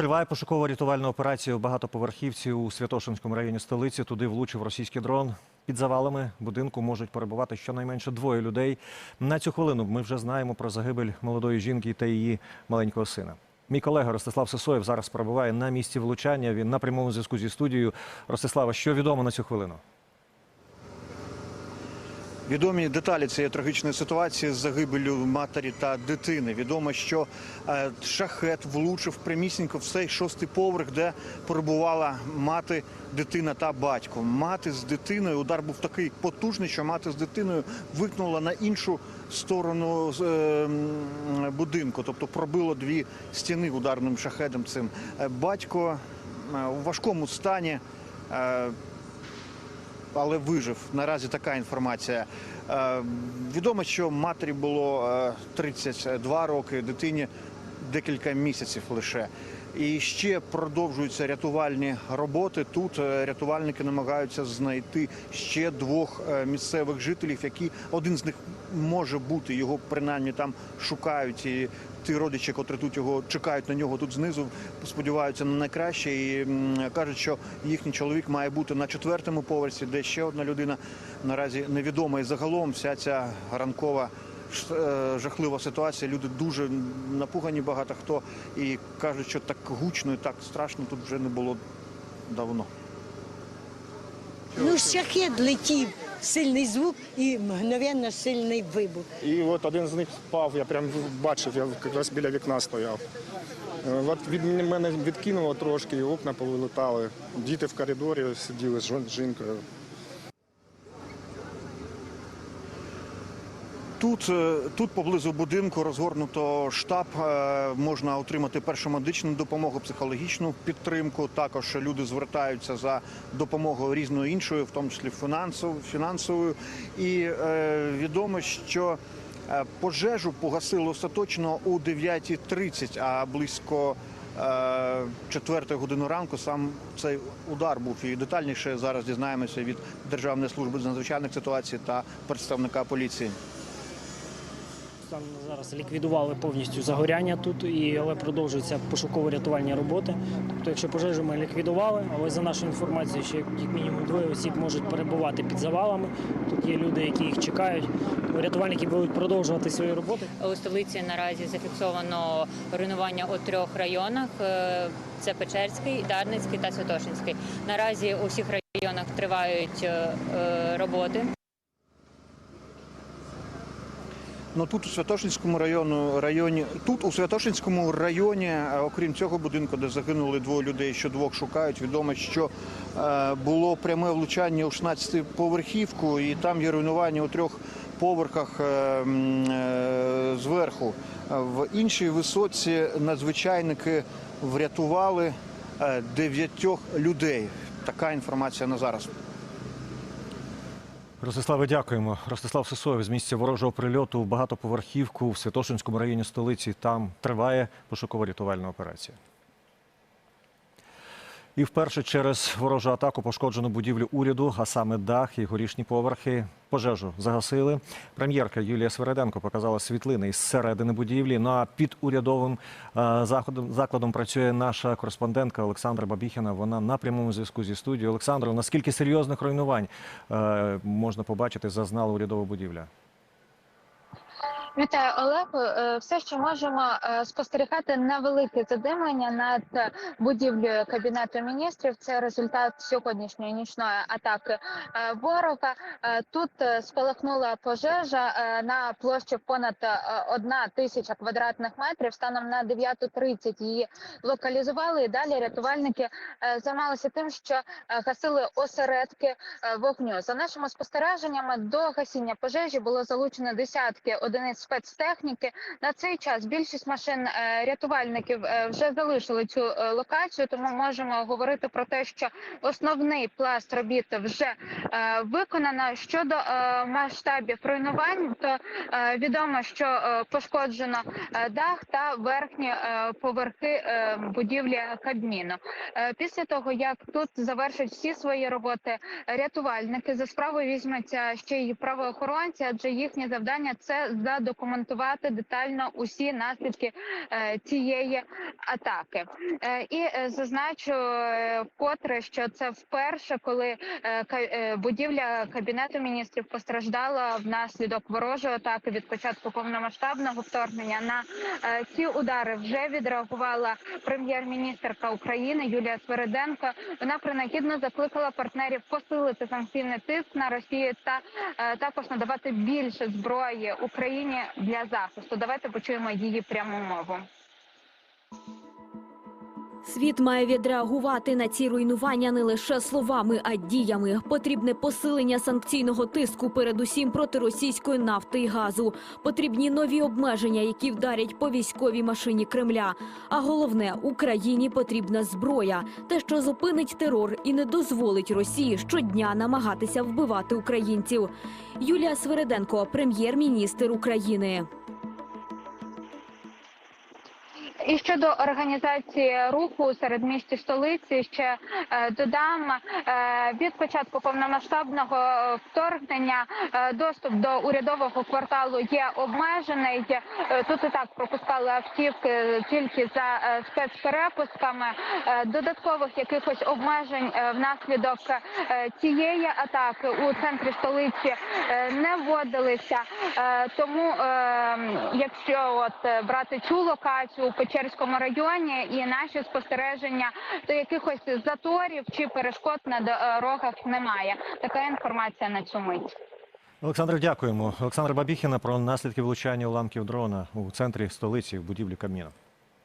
Триває пошукова рятувальна операція у багатоповерхівці у Святошинському районі столиці. Туди влучив російський дрон. Під завалами будинку можуть перебувати щонайменше двоє людей. На цю хвилину ми вже знаємо про загибель молодої жінки та її маленького сина. Мій колега Ростислав Сисоєв зараз перебуває на місці влучання. Він на прямому зв'язку зі студією. Ростислава, що відомо на цю хвилину? Відомі деталі цієї трагічної ситуації з загибелю матері та дитини. Відомо, що е, шахет влучив прямісінько в цей шостий поверх, де перебувала мати, дитина та батько. Мати з дитиною удар був такий потужний, що мати з дитиною викнула на іншу сторону е, будинку, тобто пробило дві стіни ударним шахедом. Цим Е, батько у важкому стані. Е, але вижив. Наразі така інформація. Е, відомо, що матері було е, 32 роки, дитині декілька місяців лише. І ще продовжуються рятувальні роботи. Тут е, рятувальники намагаються знайти ще двох е, місцевих жителів, які один з них може бути. Його принаймні там шукають. І ті родичі, котрі тут його чекають на нього тут знизу, сподіваються на найкраще і кажуть, що їхній чоловік має бути на четвертому поверсі, де ще одна людина наразі невідома. І загалом вся ця ранкова жахлива ситуація. Люди дуже напугані, багато хто і кажуть, що так гучно і так страшно тут вже не було давно. Ну, шахет летів, сильний звук і мгновенно сильний вибух. І от один з них впав, я прям бачив, я якраз біля вікна стояв. Е, От від мене відкинуло трошки, і окна повилетали. Діти в коридорі сиділи з жінкою. Тут, е, тут поблизу будинку розгорнуто штаб. е, Можна отримати першу медичну допомогу, психологічну підтримку. Також люди звертаються за допомогою різною іншою, в тому числі фінансовою. І е, відомо, що пожежу погасили остаточно у 9.30, а близько четвертої години ранку сам цей удар був. І детальніше зараз дізнаємося від Державної служби з надзвичайних ситуацій та представника поліції. Там зараз ліквідували повністю загоряння тут, і, але продовжуються пошуково-рятувальні роботи. Тобто, якщо пожежу ми ліквідували, але за нашою інформацією, ще як мінімум двоє осіб можуть перебувати під завалами. Тут є люди, які їх чекають. Рятувальники будуть продовжувати свої роботи. У столиці наразі зафіксовано руйнування у трьох районах: Е, це Печерський, Дарницький та Святошинський. Наразі у всіх районах тривають е, е, роботи. Ну тут у Святошинському району районі тут у Святошинському районі, е, окрім цього будинку, де загинули двоє людей, що двох шукають. Відомо, що е, було пряме влучання у 16-поверхівку, і там є руйнування у трьох поверхах е, зверху. В іншій висоці надзвичайники врятували дев'ятьох людей. Така інформація на зараз. Ростиславе, дякуємо. Ростислав Сисоєв з місця ворожого прильоту в багатоповерхівку в Святошинському районі столиці. Там триває пошуково рятувальна операція. І вперше через ворожу атаку пошкоджено будівлю уряду, а саме дах і горішні поверхи. Пожежу загасили. Прем'єрка Юлія Свереденко показала світлини із середини будівлі. Ну а під урядовим е, заходом закладом працює наша кореспондентка Олександра Бабіхіна. Вона на прямому зв'язку зі студією. Олександро, наскільки серйозних руйнувань е, можна побачити, зазнала урядова будівля? Вітаю, Олег. Е, Все, що можемо е, спостерігати невелике задимлення над будівлею кабінету міністрів. Це результат сьогоднішньої нічної атаки е, ворога. Тут спалахнула пожежа на площі понад е, одна тисяча квадратних метрів. Станом на 9.30 її локалізували. І далі рятувальники займалися тим, що гасили осередки вогню. За нашими спостереженнями, до гасіння пожежі було залучено десятки одиниць спецтехніки. На цей час більшість машин е, рятувальників е, вже залишили цю е, локацію, тому можемо говорити про те, що основний пласт робіт вже виконано. Щодо масштабів руйнувань, то відомо, що пошкоджено дах та верхні поверхи будівлі Кабміну. Після того як тут завершать всі свої роботи рятувальники, за справу візьметься ще й правоохоронці, адже їхнє завдання це за задокументувати детально усі наслідки е, цієї атаки. Е, І е, зазначу вкотре, що це вперше, коли будівля кабінету міністрів постраждала внаслідок ворожої атаки від початку повномасштабного вторгнення. На ці удари вже відреагувала прем'єр-міністерка України Юлія Свериденко. Вона принагідно закликала партнерів посилити санкційний тиск на Росію та також надавати більше зброї Україні для захисту. Давайте почуємо її пряму мову. Світ має відреагувати на ці руйнування не лише словами, а діями. Потрібне посилення санкційного тиску, передусім проти російської нафти і газу. Потрібні нові обмеження, які вдарять по військовій машині Кремля. А головне, Україні потрібна зброя, те, що зупинить терор і не дозволить Росії щодня намагатися вбивати українців. Юлія Свереденко, прем'єр-міністр України. І щодо організації руху у середмісті столиці, ще е, додам е, від початку повномасштабного вторгнення е, доступ до урядового кварталу є обмежений. Тут і так пропускали автівки тільки за спецперепусками. Додаткових якихось обмежень внаслідок цієї атаки у центрі столиці не вводилися. Тому, якщо от брати цю локацію у Печерському районі і наші спостереження, до якихось заторів чи перешкод на дорогах немає. Така інформація на цю мить. Олександр, дякуємо. Олександр Бабіхіна про наслідки влучання уламків дрона у центрі столиці в будівлі Кабміну.